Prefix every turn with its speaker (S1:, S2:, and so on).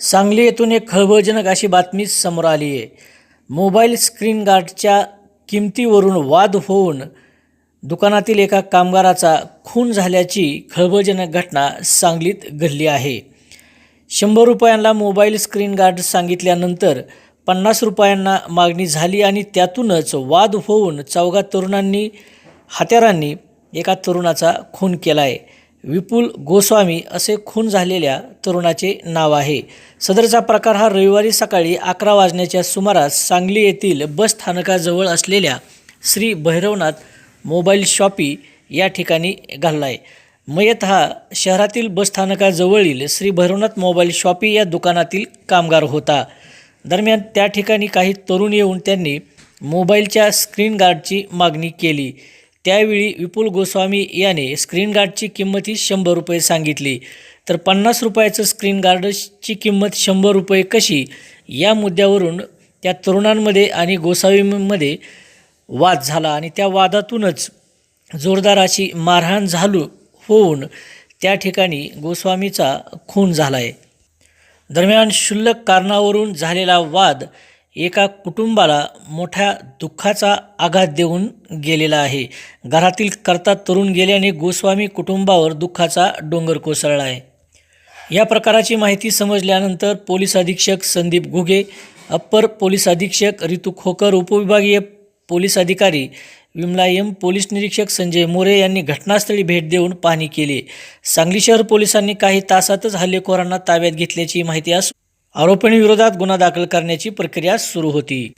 S1: सांगली येथून एक खळबळजनक अशी बातमी समोर आली आहे. मोबाईल स्क्रीन गार्डच्या किमतीवरून वाद होऊन दुकानातील एका कामगाराचा खून झाल्याची खळबळजनक घटना सांगलीत घडली आहे. शंभर रुपयांना मोबाईल स्क्रीन गार्ड सांगितल्यानंतर पन्नास रुपयांना मागणी झाली आणि त्यातूनच वाद होऊन चौघा तरुणांनी हत्यारांनी एका तरुणाचा खून केला आहे विपुल गोस्वामी असे खून झालेल्या तरुणाचे नाव आहे. सदरचा प्रकार हा रविवारी सकाळी अकरा वाजण्याच्या सुमारास सांगली येथील बस स्थानकाजवळ असलेल्या श्री भैरवनाथ मोबाईल शॉपी या ठिकाणी घालला आहे. मयत हा शहरातील बसस्थानकाजवळील श्री भैरवनाथ मोबाईल शॉपी या दुकानातील कामगार होता. दरम्यान त्या ठिकाणी काही तरुण येऊन त्यांनी मोबाईलच्या स्क्रीन गार्डची मागणी केली. त्यावेळी विपुल गोस्वामी याने स्क्रीन गार्डची किंमत ही शंभर रुपये सांगितली. तर पन्नास रुपयाचं स्क्रीन गार्डची किंमत शंभर रुपये कशी? या मुद्द्यावरून त्या तरुणांमध्ये आणि गोसावीमध्ये वाद झाला आणि त्या वादातूनच जोरदार अशी मारहाण झालू होऊन त्या ठिकाणी गोस्वामीचा खून झाला आहे दरम्यान क्षुल्लक कारणावरून झालेला वाद एका कुटुंबाला मोठ्या दुःखाचा आघात देऊन गेलेला आहे. घरातील कर्ता तरुण गेल्याने गोस्वामी कुटुंबावर दुःखाचा डोंगर कोसळला आहे. या प्रकाराची माहिती समजल्यानंतर पोलीस अधीक्षक संदीप घुगे अप्पर पोलीस अधीक्षक रितू खोकर उपविभागीय पोलीस अधिकारी विमला एम पोलीस निरीक्षक संजय मोरे यांनी घटनास्थळी भेट देऊन पाहणी केली. सांगली शहर पोलिसांनी काही तासातच हल्लेखोरांना ताब्यात घेतल्याची माहिती असून आरोपींविरोधात गुन्हा दाखल करण्याची प्रक्रिया सुरू होती.